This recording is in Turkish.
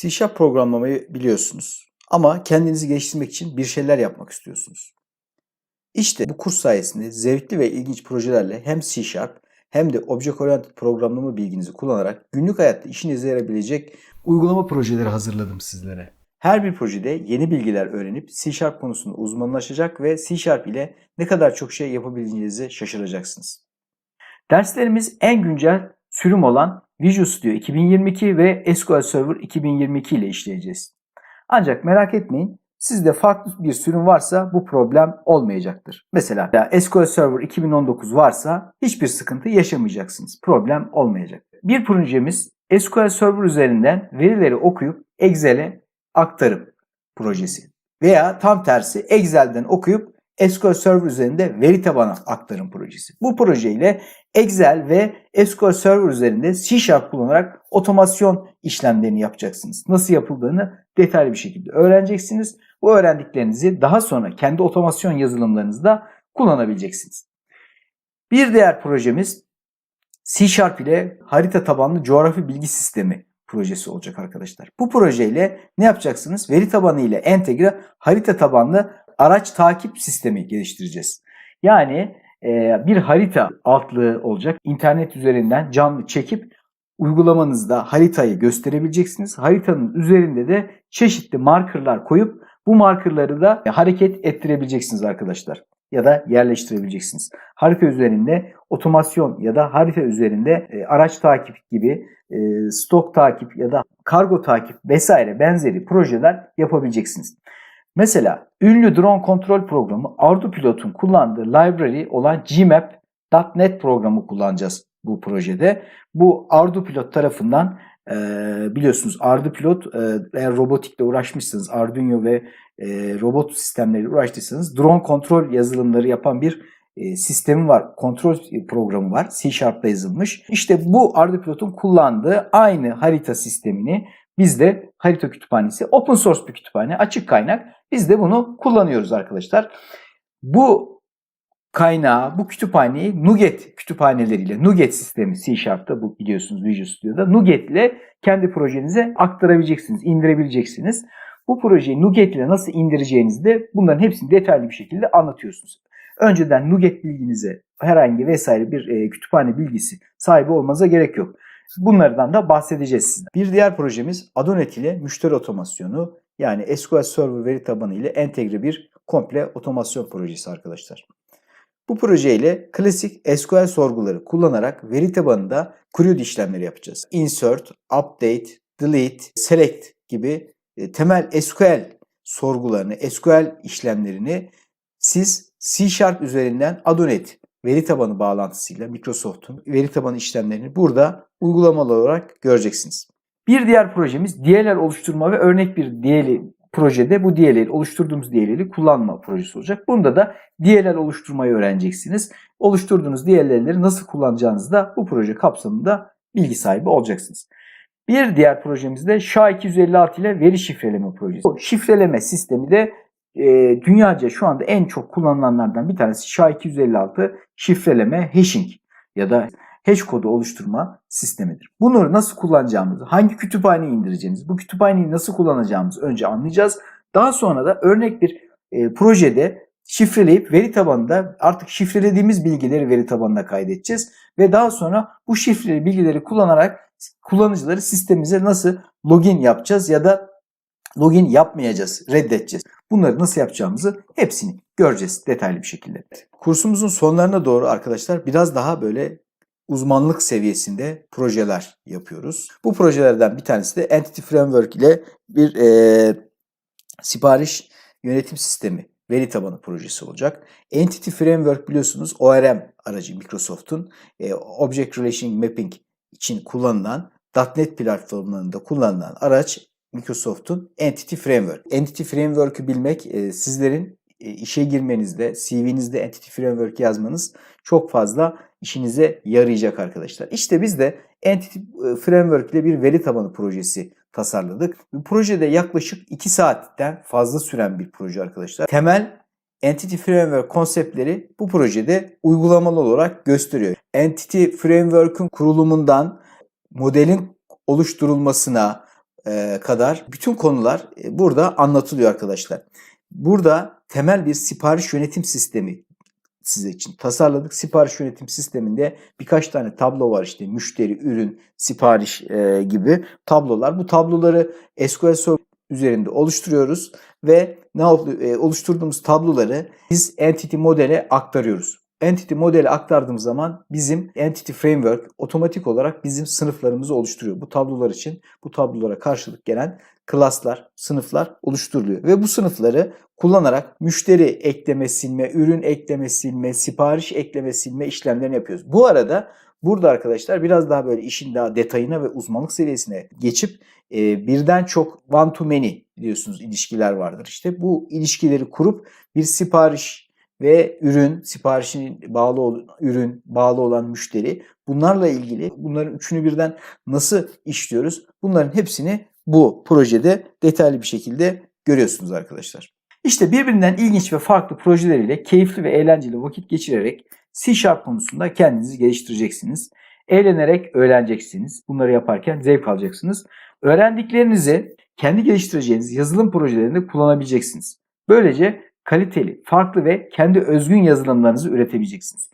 C Sharp programlamayı biliyorsunuz ama kendinizi geliştirmek için bir şeyler yapmak istiyorsunuz. İşte bu kurs sayesinde zevkli ve ilginç projelerle hem C Sharp hem de Object Oriented programlama bilginizi kullanarak günlük hayatta işinize yarayabilecek uygulama projeleri hazırladım sizlere. Her bir projede yeni bilgiler öğrenip C Sharp konusunda uzmanlaşacak ve C Sharp ile ne kadar çok şey yapabileceğinizi şaşıracaksınız. Derslerimiz en güncel sürüm olan Visual Studio 2022 ve SQL Server 2022 ile işleyeceğiz. Ancak merak etmeyin sizde farklı bir sürüm varsa bu problem olmayacaktır. Mesela SQL Server 2019 varsa hiçbir sıkıntı yaşamayacaksınız. Problem olmayacak. Bir projemiz SQL Server üzerinden verileri okuyup Excel'e aktarım projesi. Veya tam tersi Excel'den okuyup SQL Server üzerinde veri tabanı aktarım projesi. Bu projeyle Excel ve SQL Server üzerinde C Sharp kullanarak otomasyon işlemlerini yapacaksınız. Nasıl yapıldığını detaylı bir şekilde öğreneceksiniz. Bu öğrendiklerinizi daha sonra kendi otomasyon yazılımlarınızda kullanabileceksiniz. Bir diğer projemiz C Sharp ile harita tabanlı coğrafi bilgi sistemi projesi olacak arkadaşlar. Bu projeyle ne yapacaksınız? Veri tabanı ile entegre harita tabanlı araç takip sistemi geliştireceğiz. Yani e, bir harita altlığı olacak. İnternet üzerinden canlı çekip uygulamanızda haritayı gösterebileceksiniz. Haritanın üzerinde de çeşitli markerlar koyup bu markerları da hareket ettirebileceksiniz arkadaşlar ya da yerleştirebileceksiniz. Harita üzerinde otomasyon ya da harita üzerinde e, araç takip gibi e, stok takip ya da kargo takip vesaire benzeri projeler yapabileceksiniz. Mesela ünlü drone kontrol programı Ardu Pilot'un kullandığı library olan Gmap.net programı kullanacağız bu projede. Bu Ardu Pilot tarafından e, biliyorsunuz Ardu Pilot e, eğer robotikle uğraşmışsınız Arduino ve e, robot sistemleriyle uğraştıysanız drone kontrol yazılımları yapan bir e, sistemi var. Kontrol programı var. C Sharp'ta yazılmış. İşte bu Ardu Pilot'un kullandığı aynı harita sistemini biz de harita kütüphanesi open source bir kütüphane açık kaynak biz de bunu kullanıyoruz arkadaşlar. Bu kaynağı, bu kütüphaneyi NuGet kütüphaneleriyle, NuGet sistemi C Sharp'ta bu biliyorsunuz Visual Studio'da NuGet ile kendi projenize aktarabileceksiniz, indirebileceksiniz. Bu projeyi NuGet ile nasıl indireceğinizi de bunların hepsini detaylı bir şekilde anlatıyorsunuz. Önceden NuGet bilginize herhangi vesaire bir e, kütüphane bilgisi sahibi olmanıza gerek yok. Bunlardan da bahsedeceğiz size. Bir diğer projemiz Adonet ile müşteri otomasyonu yani SQL Server veri tabanı ile entegre bir komple otomasyon projesi arkadaşlar. Bu projeyle klasik SQL sorguları kullanarak veri tabanında query işlemleri yapacağız. Insert, update, delete, select gibi e, temel SQL sorgularını, SQL işlemlerini siz C Sharp üzerinden Adonet veri tabanı bağlantısıyla Microsoft'un veri tabanı işlemlerini burada uygulamalı olarak göreceksiniz. Bir diğer projemiz DLL oluşturma ve örnek bir DL projede bu DLL oluşturduğumuz DLL'i kullanma projesi olacak. Bunda da DLL oluşturmayı öğreneceksiniz. Oluşturduğunuz DLL'leri nasıl kullanacağınızı da bu proje kapsamında bilgi sahibi olacaksınız. Bir diğer projemiz de SHA-256 ile veri şifreleme projesi. Bu şifreleme sistemi de e, dünyaca şu anda en çok kullanılanlardan bir tanesi SHA-256 şifreleme hashing ya da hash kodu oluşturma sistemidir. Bunları nasıl kullanacağımızı, hangi kütüphaneyi indireceğimizi, bu kütüphaneyi nasıl kullanacağımızı önce anlayacağız. Daha sonra da örnek bir e, projede şifreleyip veri tabanında artık şifrelediğimiz bilgileri veri tabanına kaydedeceğiz ve daha sonra bu şifreli bilgileri kullanarak kullanıcıları sistemimize nasıl login yapacağız ya da login yapmayacağız, reddedeceğiz. Bunları nasıl yapacağımızı hepsini göreceğiz detaylı bir şekilde. Kursumuzun sonlarına doğru arkadaşlar biraz daha böyle uzmanlık seviyesinde projeler yapıyoruz. Bu projelerden bir tanesi de Entity Framework ile bir e, sipariş yönetim sistemi veri tabanı projesi olacak. Entity Framework biliyorsunuz ORM aracı Microsoft'un e, Object Relation Mapping için kullanılan .NET platformlarında kullanılan araç Microsoft'un Entity Framework. Entity Framework'ü bilmek e, sizlerin e, işe girmenizde, CV'nizde Entity Framework yazmanız çok fazla işinize yarayacak arkadaşlar. İşte biz de Entity Framework ile bir veri tabanı projesi tasarladık. Bu projede yaklaşık 2 saatten fazla süren bir proje arkadaşlar. Temel Entity Framework konseptleri bu projede uygulamalı olarak gösteriyor. Entity Framework'ün kurulumundan modelin oluşturulmasına, e, kadar bütün konular e, burada anlatılıyor arkadaşlar. Burada temel bir sipariş yönetim sistemi size için tasarladık. Sipariş yönetim sisteminde birkaç tane tablo var işte müşteri, ürün, sipariş e, gibi tablolar. Bu tabloları SQL Server üzerinde oluşturuyoruz ve ne e, oluşturduğumuz tabloları biz Entity modele aktarıyoruz. Entity modeli aktardığımız zaman bizim Entity Framework otomatik olarak bizim sınıflarımızı oluşturuyor. Bu tablolar için bu tablolara karşılık gelen klaslar, sınıflar oluşturuluyor. Ve bu sınıfları kullanarak müşteri ekleme silme, ürün ekleme silme, sipariş ekleme silme işlemlerini yapıyoruz. Bu arada burada arkadaşlar biraz daha böyle işin daha detayına ve uzmanlık seviyesine geçip e, birden çok one to many biliyorsunuz ilişkiler vardır. İşte bu ilişkileri kurup bir sipariş ve ürün, siparişin bağlı olan ürün, bağlı olan müşteri bunlarla ilgili bunların üçünü birden nasıl işliyoruz? Bunların hepsini bu projede detaylı bir şekilde görüyorsunuz arkadaşlar. İşte birbirinden ilginç ve farklı projeleriyle keyifli ve eğlenceli vakit geçirerek C Sharp konusunda kendinizi geliştireceksiniz. Eğlenerek öğreneceksiniz. Bunları yaparken zevk alacaksınız. Öğrendiklerinizi kendi geliştireceğiniz yazılım projelerinde kullanabileceksiniz. Böylece kaliteli, farklı ve kendi özgün yazılımlarınızı üretebileceksiniz.